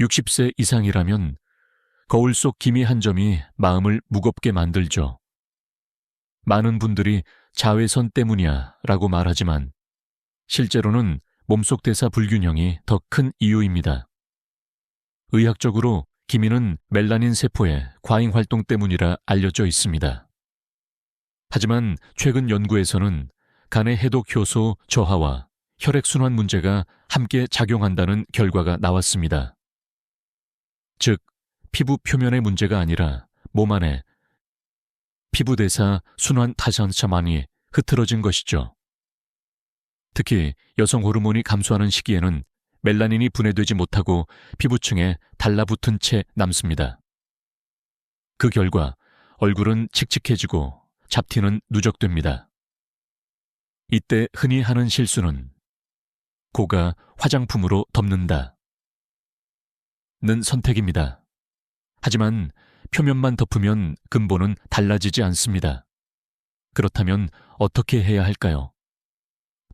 60세 이상이라면 거울 속 기미 한 점이 마음을 무겁게 만들죠. 많은 분들이 자외선 때문이야 라고 말하지만 실제로는 몸속 대사 불균형이 더 큰 이유입니다. 의학적으로 기미는 멜라닌 세포의 과잉 활동 때문이라 알려져 있습니다. 하지만 최근 연구에서는 간의 해독 효소 저하와 혈액순환 문제가 함께 작용한다는 결과가 나왔습니다. 즉, 피부 표면의 문제가 아니라 몸 안에 피부 대사 순환 타산차만이 흐트러진 것이죠. 특히 여성 호르몬이 감소하는 시기에는 멜라닌이 분해되지 못하고 피부층에 달라붙은 채 남습니다. 그 결과 얼굴은 칙칙해지고 잡티는 누적됩니다. 이때 흔히 하는 실수는 고가 화장품으로 덮는다. 는 선택입니다. 하지만 표면만 덮으면 근본은 달라지지 않습니다. 그렇다면 어떻게 해야 할까요?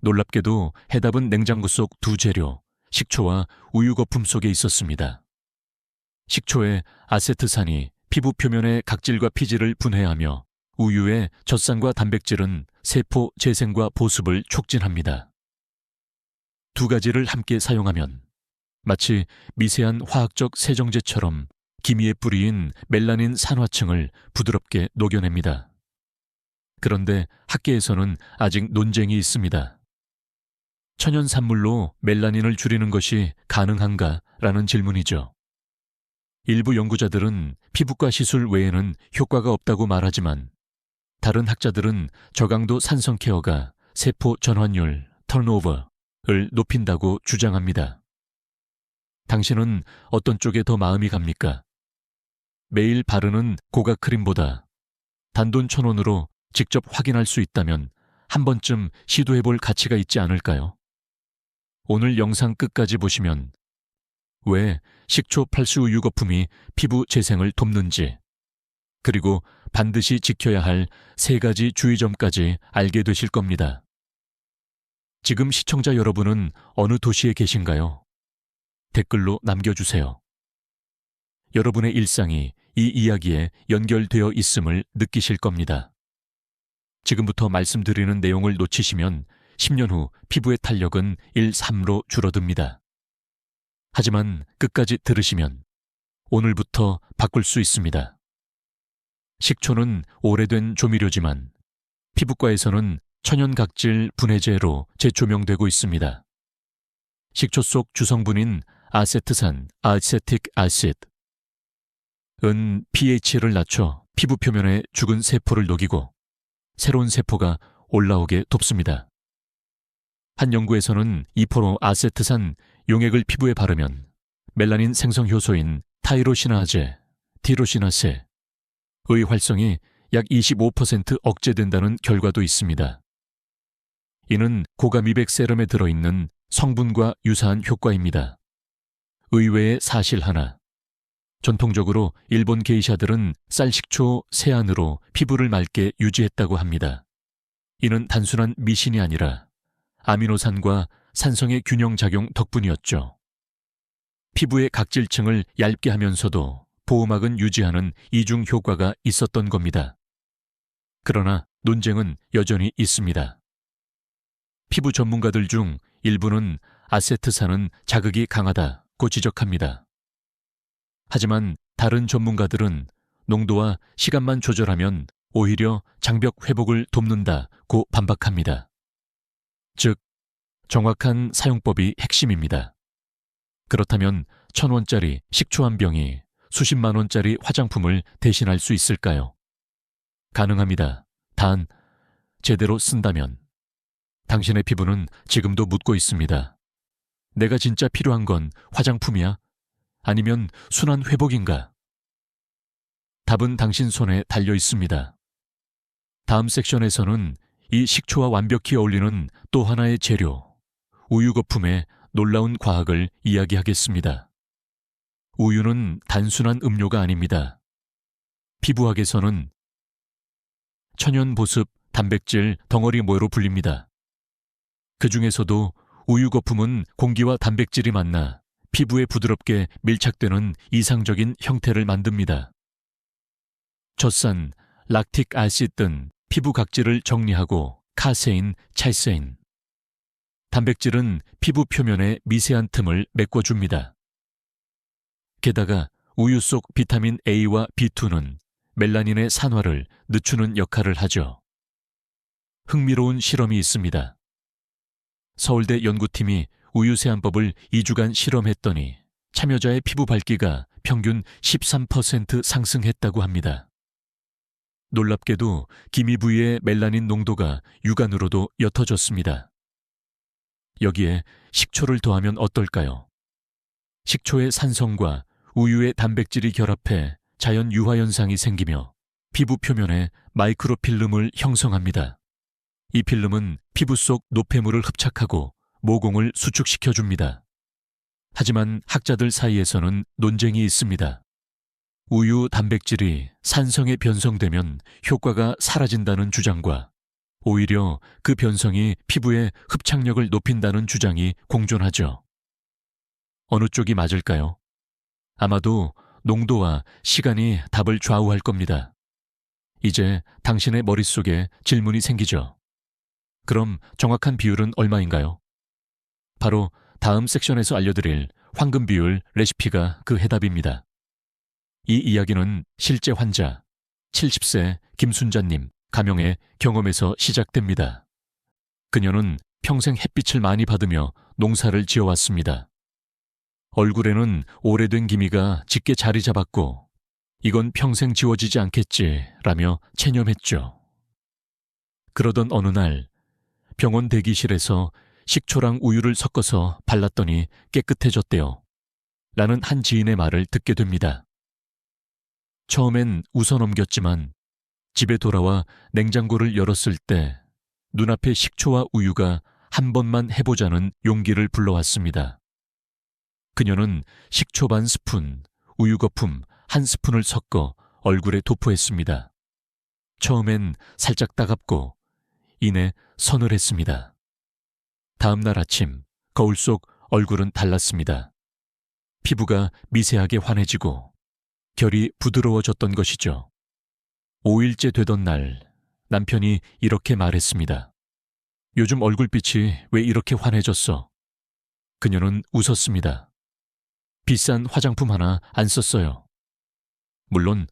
놀랍게도 해답은 냉장고 속 두 재료, 식초와 우유 거품 속에 있었습니다. 식초의 아세트산이 피부 표면의 각질과 피지를 분해하며 우유의 젖산과 단백질은 세포 재생과 보습을 촉진합니다. 두 가지를 함께 사용하면 마치 미세한 화학적 세정제처럼 기미에 뿌리인 멜라닌 산화층을 부드럽게 녹여냅니다. 그런데 학계에서는 아직 논쟁이 있습니다. 천연 산물로 멜라닌을 줄이는 것이 가능한가라는 질문이죠. 일부 연구자들은 피부과 시술 외에는 효과가 없다고 말하지만 다른 학자들은 저강도 산성 케어가 세포 전환율, 턴오버를 높인다고 주장합니다. 당신은 어떤 쪽에 더 마음이 갑니까? 매일 바르는 고가 크림보다 단돈 천 원으로 직접 확인할 수 있다면 한 번쯤 시도해 볼 가치가 있지 않을까요? 오늘 영상 끝까지 보시면 왜 식초 팔수 우유 거품이 피부 재생을 돕는지 그리고 반드시 지켜야 할 세 가지 주의점까지 알게 되실 겁니다. 지금 시청자 여러분은 어느 도시에 계신가요? 댓글로 남겨주세요. 여러분의 일상이 이 이야기에 연결되어 있음을 느끼실 겁니다. 지금부터 말씀드리는 내용을 놓치시면 10년 후 피부의 탄력은 1, 3로 줄어듭니다. 하지만 끝까지 들으시면 오늘부터 바꿀 수 있습니다. 식초는 오래된 조미료지만 피부과에서는 천연각질 분해제로 재조명되고 있습니다. 식초 속 주성분인 아세트산, 아세틱 아시드, 은 pH를 낮춰 피부 표면에 죽은 세포를 녹이고 새로운 세포가 올라오게 돕습니다. 한 연구에서는 이포로 아세트산 용액을 피부에 바르면 멜라닌 생성 효소인 타이로시나제, 티로시나세, 의 활성이 약 25% 억제된다는 결과도 있습니다. 이는 고가 미백 세럼에 들어있는 성분과 유사한 효과입니다. 의외의 사실 하나. 전통적으로 일본 게이샤들은 쌀 식초 세안으로 피부를 맑게 유지했다고 합니다. 이는 단순한 미신이 아니라 아미노산과 산성의 균형 작용 덕분이었죠. 피부의 각질층을 얇게 하면서도 보호막은 유지하는 이중 효과가 있었던 겁니다. 그러나 논쟁은 여전히 있습니다. 피부 전문가들 중 일부는 아세트산은 자극이 강하다 고 지적합니다. 하지만 다른 전문가들은 농도와 시간만 조절하면 오히려 장벽 회복을 돕는다고 반박합니다. 즉, 정확한 사용법이 핵심입니다. 그렇다면 천 원짜리 식초 한 병이 수십만 원짜리 화장품을 대신할 수 있을까요? 가능합니다. 단, 제대로 쓴다면. 당신의 피부는 지금도 묻고 있습니다. 내가 진짜 필요한 건 화장품이야? 아니면 순환 회복인가? 답은 당신 손에 달려 있습니다. 다음 섹션에서는 이 식초와 완벽히 어울리는 또 하나의 재료, 우유 거품의 놀라운 과학을 이야기하겠습니다. 우유는 단순한 음료가 아닙니다. 피부학에서는 천연 보습, 단백질, 덩어리 모여로 불립니다. 그 중에서도 우유 거품은 공기와 단백질이 만나 피부에 부드럽게 밀착되는 이상적인 형태를 만듭니다. 젖산, 락틱 아시드 등 피부 각질을 정리하고 카세인, 찰세인. 단백질은 피부 표면에 미세한 틈을 메꿔줍니다. 게다가 우유 속 비타민 A와 B2는 멜라닌의 산화를 늦추는 역할을 하죠. 흥미로운 실험이 있습니다. 서울대 연구팀이 우유 세안법을 2주간 실험했더니 참여자의 피부 밝기가 평균 13% 상승했다고 합니다. 놀랍게도 기미 부위의 멜라닌 농도가 육안으로도 옅어졌습니다. 여기에 식초를 더하면 어떨까요? 식초의 산성과 우유의 단백질이 결합해 자연 유화 현상이 생기며 피부 표면에 마이크로필름을 형성합니다. 이 필름은 피부 속 노폐물을 흡착하고 모공을 수축시켜 줍니다. 하지만 학자들 사이에서는 논쟁이 있습니다. 우유 단백질이 산성에 변성되면 효과가 사라진다는 주장과 오히려 그 변성이 피부의 흡착력을 높인다는 주장이 공존하죠. 어느 쪽이 맞을까요? 아마도 농도와 시간이 답을 좌우할 겁니다. 이제 당신의 머릿속에 질문이 생기죠. 그럼 정확한 비율은 얼마인가요? 바로 다음 섹션에서 알려드릴 황금 비율 레시피가 그 해답입니다. 이 이야기는 실제 환자 70세 김순자님 가명의 경험에서 시작됩니다. 그녀는 평생 햇빛을 많이 받으며 농사를 지어왔습니다. 얼굴에는 오래된 기미가 짙게 자리 잡았고 이건 평생 지워지지 않겠지라며 체념했죠. 그러던 어느 날 병원 대기실에서 식초랑 우유를 섞어서 발랐더니 깨끗해졌대요. 라는 한 지인의 말을 듣게 됩니다. 처음엔 웃어 넘겼지만 집에 돌아와 냉장고를 열었을 때 눈앞에 식초와 우유가 한 번만 해보자는 용기를 불러왔습니다. 그녀는 식초 반 스푼, 우유 거품 한 스푼을 섞어 얼굴에 도포했습니다. 처음엔 살짝 따갑고 이내 서늘했습니다. 다음 날 아침 거울 속 얼굴은 달랐습니다. 피부가 미세하게 환해지고 결이 부드러워졌던 것이죠. 5일째 되던 날 남편이 이렇게 말했습니다. 요즘 얼굴빛이 왜 이렇게 환해졌어? 그녀는 웃었습니다. 비싼 화장품 하나 안 썼어요. 물론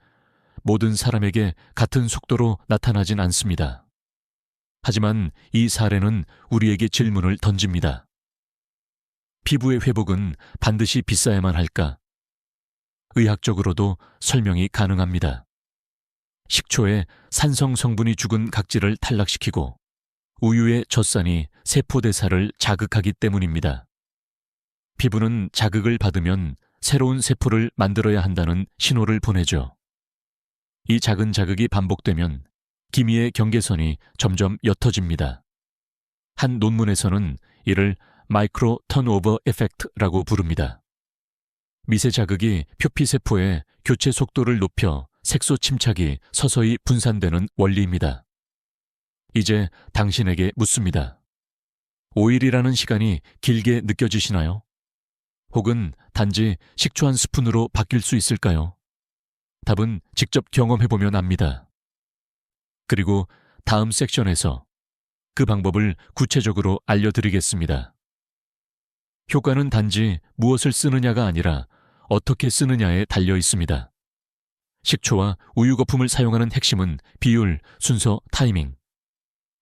모든 사람에게 같은 속도로 나타나진 않습니다. 하지만 이 사례는 우리에게 질문을 던집니다. 피부의 회복은 반드시 비싸야만 할까? 의학적으로도 설명이 가능합니다. 식초에 산성 성분이 죽은 각질을 탈락시키고 우유의 젖산이 세포대사를 자극하기 때문입니다. 피부는 자극을 받으면 새로운 세포를 만들어야 한다는 신호를 보내죠. 이 작은 자극이 반복되면 기미의 경계선이 점점 옅어집니다. 한 논문에서는 이를 마이크로 턴오버 에펙트라고 부릅니다. 미세 자극이 표피 세포의 교체 속도를 높여 색소 침착이 서서히 분산되는 원리입니다. 이제 당신에게 묻습니다. 5일이라는 시간이 길게 느껴지시나요? 혹은 단지 식초 한 스푼으로 바뀔 수 있을까요? 답은 직접 경험해보면 압니다. 그리고 다음 섹션에서 그 방법을 구체적으로 알려드리겠습니다. 효과는 단지 무엇을 쓰느냐가 아니라 어떻게 쓰느냐에 달려 있습니다. 식초와 우유 거품을 사용하는 핵심은 비율, 순서, 타이밍.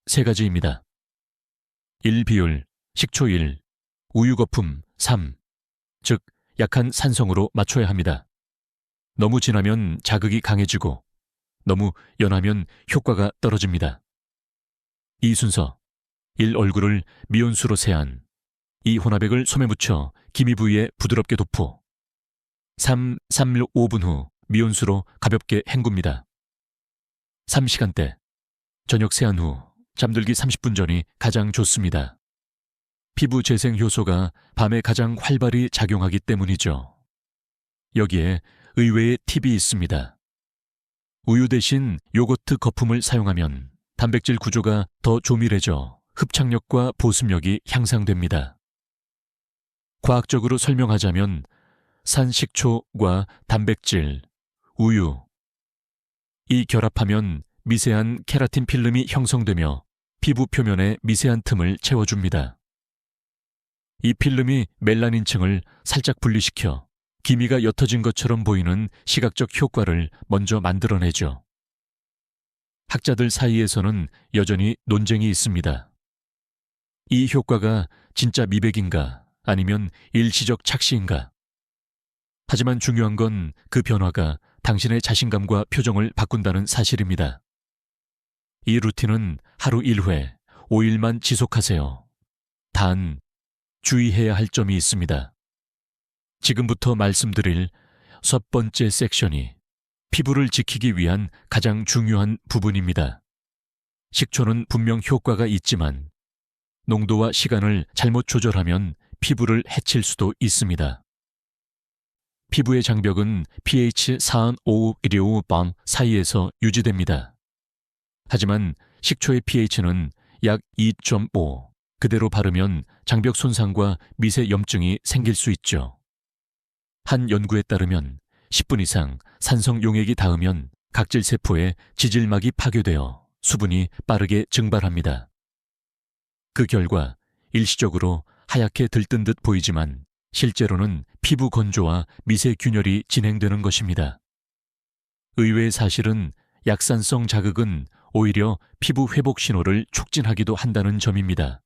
세 가지입니다. 1 비율, 식초 1, 우유 거품 3. 즉, 약한 산성으로 맞춰야 합니다. 너무 진하면 자극이 강해지고, 너무 연하면 효과가 떨어집니다. 이 순서 1 얼굴을 미온수로 세안 2 혼합액을 솜에 묻혀 기미 부위에 부드럽게 도포 3. 3일 5분 후 미온수로 가볍게 헹굽니다. 3시간대 저녁 세안 후 잠들기 30분 전이 가장 좋습니다. 피부 재생 효소가 밤에 가장 활발히 작용하기 때문이죠. 여기에 의외의 팁이 있습니다. 우유 대신 요거트 거품을 사용하면 단백질 구조가 더 조밀해져 흡착력과 보습력이 향상됩니다. 과학적으로 설명하자면 산식초과 단백질, 우유, 이 결합하면 미세한 케라틴 필름이 형성되며 피부 표면에 미세한 틈을 채워줍니다. 이 필름이 멜라닌층을 살짝 분리시켜 기미가 옅어진 것처럼 보이는 시각적 효과를 먼저 만들어내죠. 학자들 사이에서는 여전히 논쟁이 있습니다. 이 효과가 진짜 미백인가 아니면 일시적 착시인가? 하지만 중요한 건 그 변화가 당신의 자신감과 표정을 바꾼다는 사실입니다. 이 루틴은 하루 1회, 5일만 지속하세요. 단, 주의해야 할 점이 있습니다. 지금부터 말씀드릴 첫 번째 섹션이 피부를 지키기 위한 가장 중요한 부분입니다. 식초는 분명 효과가 있지만 농도와 시간을 잘못 조절하면 피부를 해칠 수도 있습니다. 피부의 장벽은 pH 4.5-1.5방 사이에서 유지됩니다. 하지만 식초의 pH는 약 2.5, 그대로 바르면 장벽 손상과 미세 염증이 생길 수 있죠. 한 연구에 따르면 10분 이상 산성 용액이 닿으면 각질 세포의 지질막이 파괴되어 수분이 빠르게 증발합니다. 그 결과 일시적으로 하얗게 들뜬 듯 보이지만 실제로는 피부 건조와 미세 균열이 진행되는 것입니다. 의외의 사실은 약산성 자극은 오히려 피부 회복 신호를 촉진하기도 한다는 점입니다.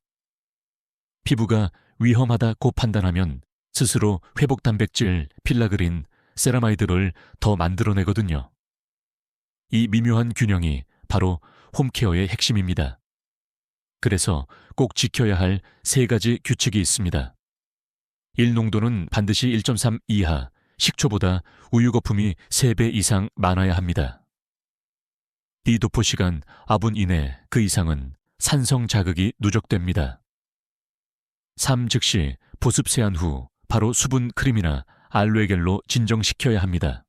피부가 위험하다고 판단하면 스스로 회복 단백질, 필라그린, 세라마이드를 더 만들어내거든요. 이 미묘한 균형이 바로 홈케어의 핵심입니다. 그래서 꼭 지켜야 할 세 가지 규칙이 있습니다. 1 농도는 반드시 1.3 이하, 식초보다 우유 거품이 3배 이상 많아야 합니다. 디도포 시간 5분 이내 그 이상은 산성 자극이 누적됩니다. 3 즉시 보습 세안 후 바로 수분 크림이나 알로에겔로 진정시켜야 합니다.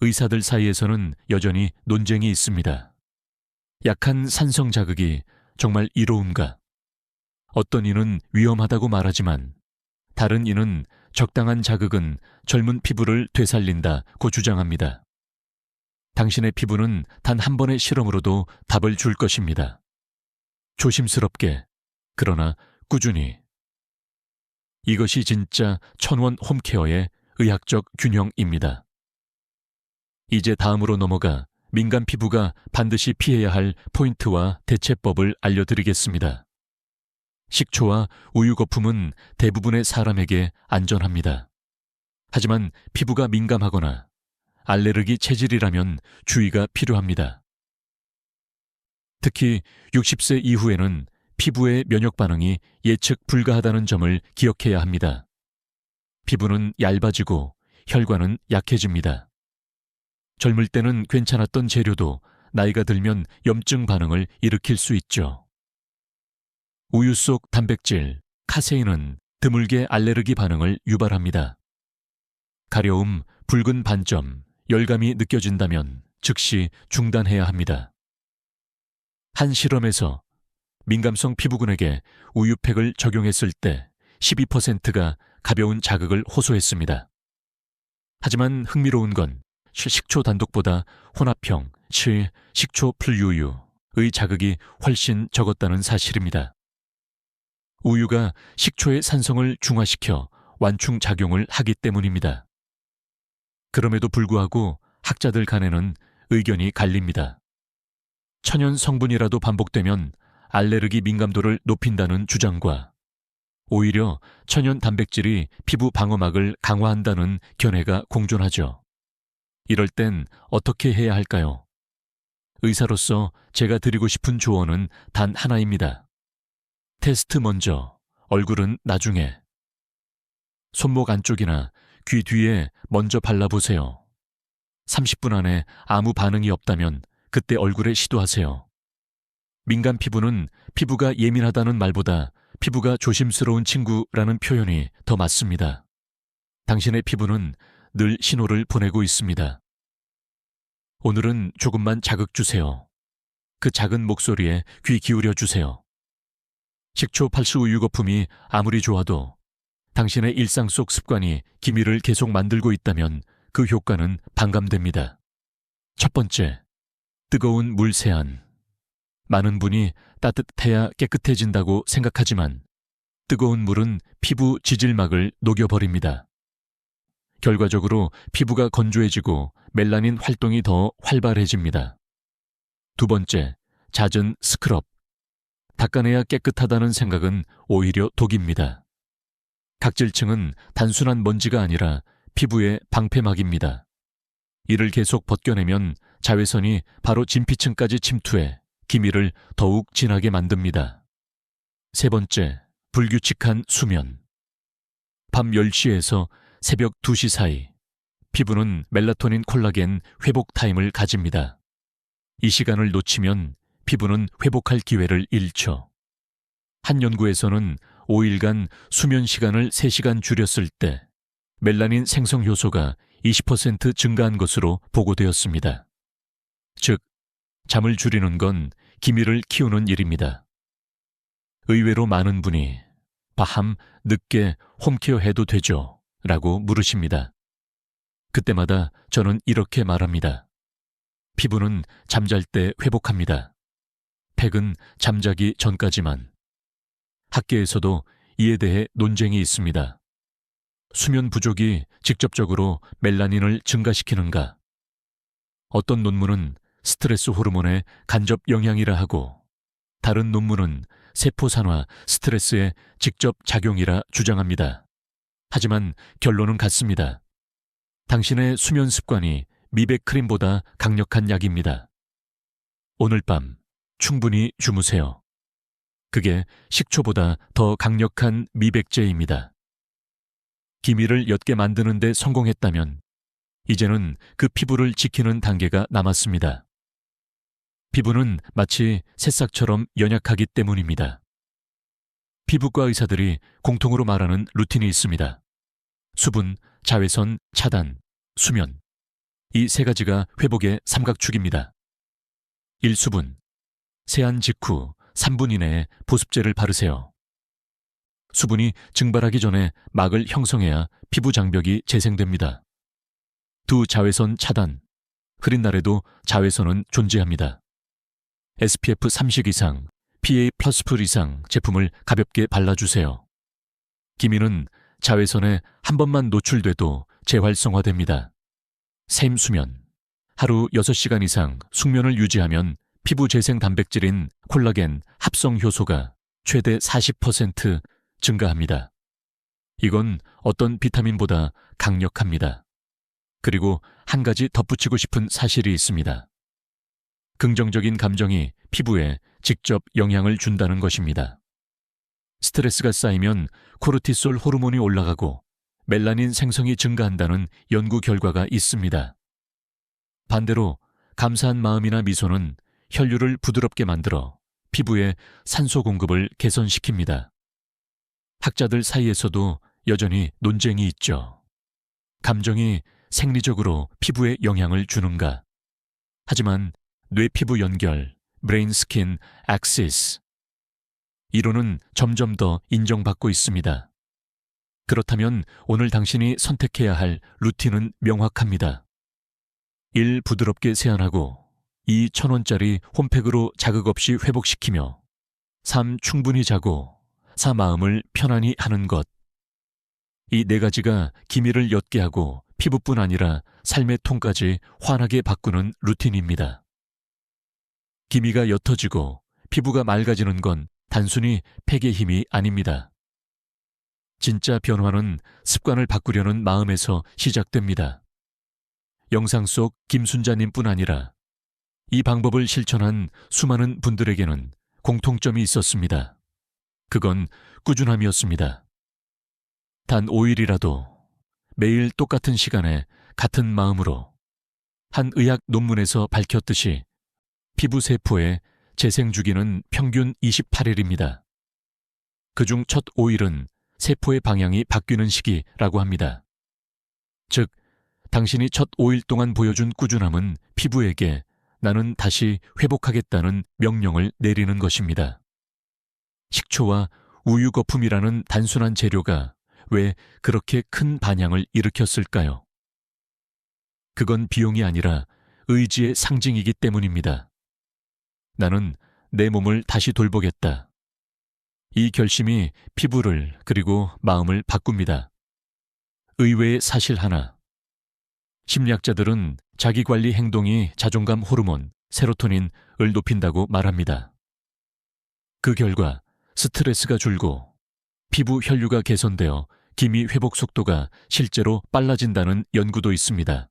의사들 사이에서는 여전히 논쟁이 있습니다. 약한 산성 자극이 정말 이로운가? 어떤 이는 위험하다고 말하지만 다른 이는 적당한 자극은 젊은 피부를 되살린다고 주장합니다. 당신의 피부는 단 한 번의 실험으로도 답을 줄 것입니다. 조심스럽게, 그러나 꾸준히. 이것이 진짜 천원 홈케어의 의학적 균형입니다. 이제 다음으로 넘어가 민간 피부가 반드시 피해야 할 포인트와 대체법을 알려드리겠습니다. 식초와 우유 거품은 대부분의 사람에게 안전합니다. 하지만 피부가 민감하거나 알레르기 체질이라면 주의가 필요합니다. 특히 60세 이후에는 피부의 면역 반응이 예측 불가하다는 점을 기억해야 합니다. 피부는 얇아지고 혈관은 약해집니다. 젊을 때는 괜찮았던 재료도 나이가 들면 염증 반응을 일으킬 수 있죠. 우유 속 단백질, 카세인은 드물게 알레르기 반응을 유발합니다. 가려움, 붉은 반점, 열감이 느껴진다면 즉시 중단해야 합니다. 한 실험에서 민감성 피부군에게 우유팩을 적용했을 때 12%가 가벼운 자극을 호소했습니다. 하지만 흥미로운 건 식초 단독보다 혼합형 7 식초 풀유유의 자극이 훨씬 적었다는 사실입니다. 우유가 식초의 산성을 중화시켜 완충 작용을 하기 때문입니다. 그럼에도 불구하고 학자들 간에는 의견이 갈립니다. 천연 성분이라도 반복되면 알레르기 민감도를 높인다는 주장과 오히려 천연 단백질이 피부 방어막을 강화한다는 견해가 공존하죠. 이럴 땐 어떻게 해야 할까요? 의사로서 제가 드리고 싶은 조언은 단 하나입니다. 테스트 먼저, 얼굴은 나중에. 손목 안쪽이나 귀 뒤에 먼저 발라보세요. 30분 안에 아무 반응이 없다면 그때 얼굴에 시도하세요. 민간 피부는 피부가 예민하다는 말보다 피부가 조심스러운 친구라는 표현이 더 맞습니다. 당신의 피부는 늘 신호를 보내고 있습니다. 오늘은 조금만 자극 주세요. 그 작은 목소리에 귀 기울여 주세요. 식초 팔수 우유 거품이 아무리 좋아도 당신의 일상 속 습관이 기미를 계속 만들고 있다면 그 효과는 반감됩니다. 첫 번째, 뜨거운 물 세안. 많은 분이 따뜻해야 깨끗해진다고 생각하지만 뜨거운 물은 피부 지질막을 녹여버립니다. 결과적으로 피부가 건조해지고 멜라닌 활동이 더 활발해집니다. 두 번째, 잦은 스크럽. 닦아내야 깨끗하다는 생각은 오히려 독입니다. 각질층은 단순한 먼지가 아니라 피부의 방패막입니다. 이를 계속 벗겨내면 자외선이 바로 진피층까지 침투해 기미를 더욱 진하게 만듭니다. 세 번째, 불규칙한 수면. 밤 10시에서 새벽 2시 사이 피부는 멜라토닌 콜라겐 회복 타임을 가집니다. 이 시간을 놓치면 피부는 회복할 기회를 잃죠. 한 연구에서는 5일간 수면 시간을 3시간 줄였을 때 멜라닌 생성 효소가 20% 증가한 것으로 보고되었습니다. 즉, 잠을 줄이는 건 기미를 키우는 일입니다. 의외로 많은 분이 밤 늦게 홈케어 해도 되죠? 라고 물으십니다. 그때마다 저는 이렇게 말합니다. 피부는 잠잘 때 회복합니다. 팩은 잠자기 전까지만. 학계에서도 이에 대해 논쟁이 있습니다. 수면 부족이 직접적으로 멜라닌을 증가시키는가? 어떤 논문은 스트레스 호르몬의 간접 영향이라 하고, 다른 논문은 세포산화 스트레스의 직접 작용이라 주장합니다. 하지만 결론은 같습니다. 당신의 수면 습관이 미백 크림보다 강력한 약입니다. 오늘 밤 충분히 주무세요. 그게 식초보다 더 강력한 미백제입니다. 기미를 옅게 만드는데 성공했다면 이제는 그 피부를 지키는 단계가 남았습니다. 피부는 마치 새싹처럼 연약하기 때문입니다. 피부과 의사들이 공통으로 말하는 루틴이 있습니다. 수분, 자외선, 차단, 수면. 이 세 가지가 회복의 삼각축입니다. 1수분. 세안 직후 3분 이내에 보습제를 바르세요. 수분이 증발하기 전에 막을 형성해야 피부 장벽이 재생됩니다. 두 자외선 차단. 흐린 날에도 자외선은 존재합니다. SPF 30 이상, PA 플러스 풀 이상 제품을 가볍게 발라주세요. 기미는 자외선에 한 번만 노출돼도 재활성화됩니다. 샘 수면. 하루 6시간 이상 숙면을 유지하면 피부 재생 단백질인 콜라겐 합성 효소가 최대 40% 증가합니다. 이건 어떤 비타민보다 강력합니다. 그리고 한 가지 덧붙이고 싶은 사실이 있습니다. 긍정적인 감정이 피부에 직접 영향을 준다는 것입니다. 스트레스가 쌓이면 코르티솔 호르몬이 올라가고 멜라닌 생성이 증가한다는 연구 결과가 있습니다. 반대로 감사한 마음이나 미소는 혈류를 부드럽게 만들어 피부의 산소 공급을 개선시킵니다. 학자들 사이에서도 여전히 논쟁이 있죠. 감정이 생리적으로 피부에 영향을 주는가? 하지만 뇌피부 연결, 브레인 스킨 액시스 이론은 점점 더 인정받고 있습니다. 그렇다면 오늘 당신이 선택해야 할 루틴은 명확합니다. 1. 부드럽게 세안하고 2. 천원짜리 홈팩으로 자극 없이 회복시키며 3. 충분히 자고 4. 마음을 편안히 하는 것. 이 네 가지가 기미를 옅게 하고 피부뿐 아니라 삶의 톤까지 환하게 바꾸는 루틴입니다. 기미가 옅어지고 피부가 맑아지는 건 단순히 팩의 힘이 아닙니다. 진짜 변화는 습관을 바꾸려는 마음에서 시작됩니다. 영상 속 김순자님뿐 아니라 이 방법을 실천한 수많은 분들에게는 공통점이 있었습니다. 그건 꾸준함이었습니다. 단 5일이라도 매일 똑같은 시간에 같은 마음으로 한 의학 논문에서 밝혔듯이 피부 세포의 재생 주기는 평균 28일입니다. 그중 첫 5일은 세포의 방향이 바뀌는 시기라고 합니다. 즉, 당신이 첫 5일 동안 보여준 꾸준함은 피부에게 나는 다시 회복하겠다는 명령을 내리는 것입니다. 식초와 우유 거품이라는 단순한 재료가 왜 그렇게 큰 반향을 일으켰을까요? 그건 비용이 아니라 의지의 상징이기 때문입니다. 나는 내 몸을 다시 돌보겠다. 이 결심이 피부를 그리고 마음을 바꿉니다. 의외의 사실 하나. 심리학자들은 자기관리 행동이 자존감 호르몬, 세로토닌을 높인다고 말합니다. 그 결과 스트레스가 줄고 피부 혈류가 개선되어 기미 회복 속도가 실제로 빨라진다는 연구도 있습니다.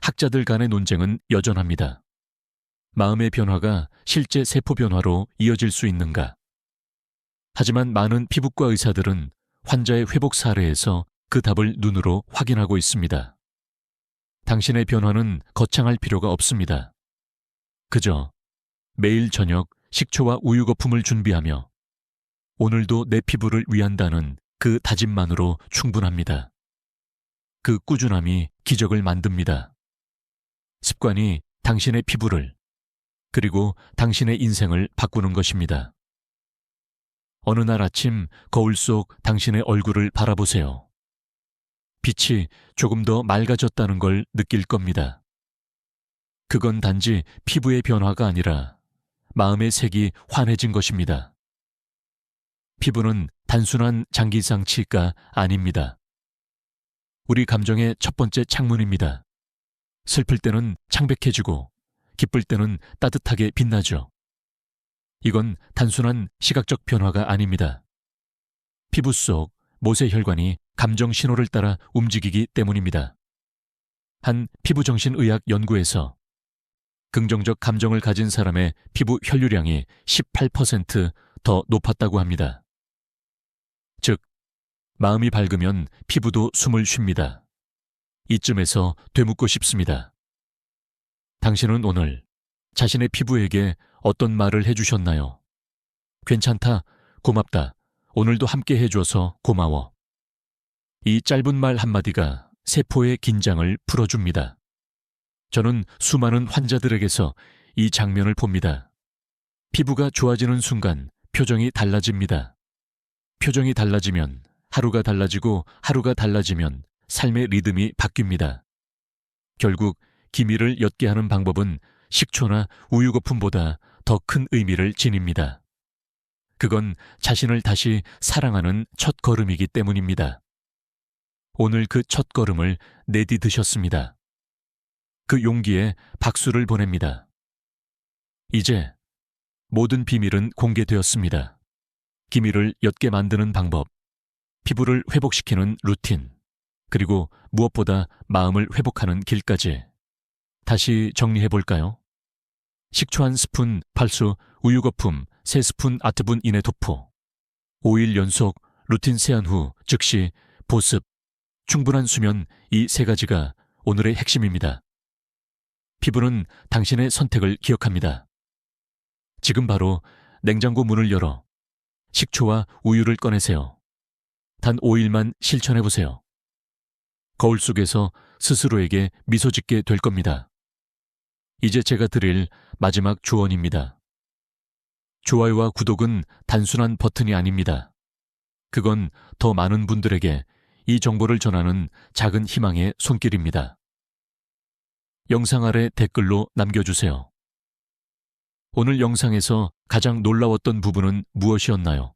학자들 간의 논쟁은 여전합니다. 마음의 변화가 실제 세포 변화로 이어질 수 있는가? 하지만 많은 피부과 의사들은 환자의 회복 사례에서 그 답을 눈으로 확인하고 있습니다. 당신의 변화는 거창할 필요가 없습니다. 그저 매일 저녁 식초와 우유 거품을 준비하며 오늘도 내 피부를 위한다는 그 다짐만으로 충분합니다. 그 꾸준함이 기적을 만듭니다. 습관이 당신의 피부를 그리고 당신의 인생을 바꾸는 것입니다. 어느 날 아침 거울 속 당신의 얼굴을 바라보세요. 빛이 조금 더 맑아졌다는 걸 느낄 겁니다. 그건 단지 피부의 변화가 아니라 마음의 색이 환해진 것입니다. 피부는 단순한 장기상 치가 아닙니다. 우리 감정의 첫 번째 창문입니다. 슬플 때는 창백해지고 기쁠 때는 따뜻하게 빛나죠. 이건 단순한 시각적 변화가 아닙니다. 피부 속 모세혈관이 감정 신호를 따라 움직이기 때문입니다. 한 피부정신의학 연구에서 긍정적 감정을 가진 사람의 피부 혈류량이 18%더 높았다고 합니다. 즉, 마음이 밝으면 피부도 숨을 쉽니다. 이쯤에서 되묻고 싶습니다. 당신은 오늘 자신의 피부에게 어떤 말을 해주셨나요? 괜찮다, 고맙다, 오늘도 함께 해줘서 고마워. 이 짧은 말 한마디가 세포의 긴장을 풀어줍니다. 저는 수많은 환자들에게서 이 장면을 봅니다. 피부가 좋아지는 순간 표정이 달라집니다. 표정이 달라지면 하루가 달라지고 하루가 달라지면 삶의 리듬이 바뀝니다. 결국 기미를 옅게 하는 방법은 식초나 우유 거품보다 더 큰 의미를 지닙니다. 그건 자신을 다시 사랑하는 첫 걸음이기 때문입니다. 오늘 그 첫 걸음을 내디드셨습니다. 그 용기에 박수를 보냅니다. 이제 모든 비밀은 공개되었습니다. 기밀을 옅게 만드는 방법, 피부를 회복시키는 루틴, 그리고 무엇보다 마음을 회복하는 길까지. 다시 정리해 볼까요? 식초 한 스푼 팔수 우유 거품 세 스푼 아트분 이내 도포 5일 연속 루틴 세안 후 즉시 보습 충분한 수면 이 세 가지가 오늘의 핵심입니다. 피부는 당신의 선택을 기억합니다. 지금 바로 냉장고 문을 열어 식초와 우유를 꺼내세요. 단 5일만 실천해 보세요. 거울 속에서 스스로에게 미소 짓게 될 겁니다. 이제 제가 드릴 마지막 조언입니다. 좋아요와 구독은 단순한 버튼이 아닙니다. 그건 더 많은 분들에게 이 정보를 전하는 작은 희망의 손길입니다. 영상 아래 댓글로 남겨주세요. 오늘 영상에서 가장 놀라웠던 부분은 무엇이었나요?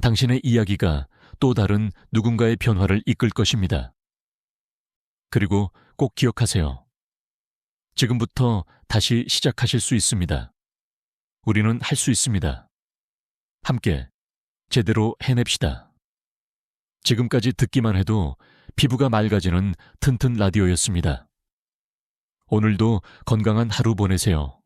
당신의 이야기가 또 다른 누군가의 변화를 이끌 것입니다. 그리고 꼭 기억하세요. 지금부터 다시 시작하실 수 있습니다. 우리는 할 수 있습니다. 함께 제대로 해냅시다. 지금까지 듣기만 해도 피부가 맑아지는 튼튼 라디오였습니다. 오늘도 건강한 하루 보내세요.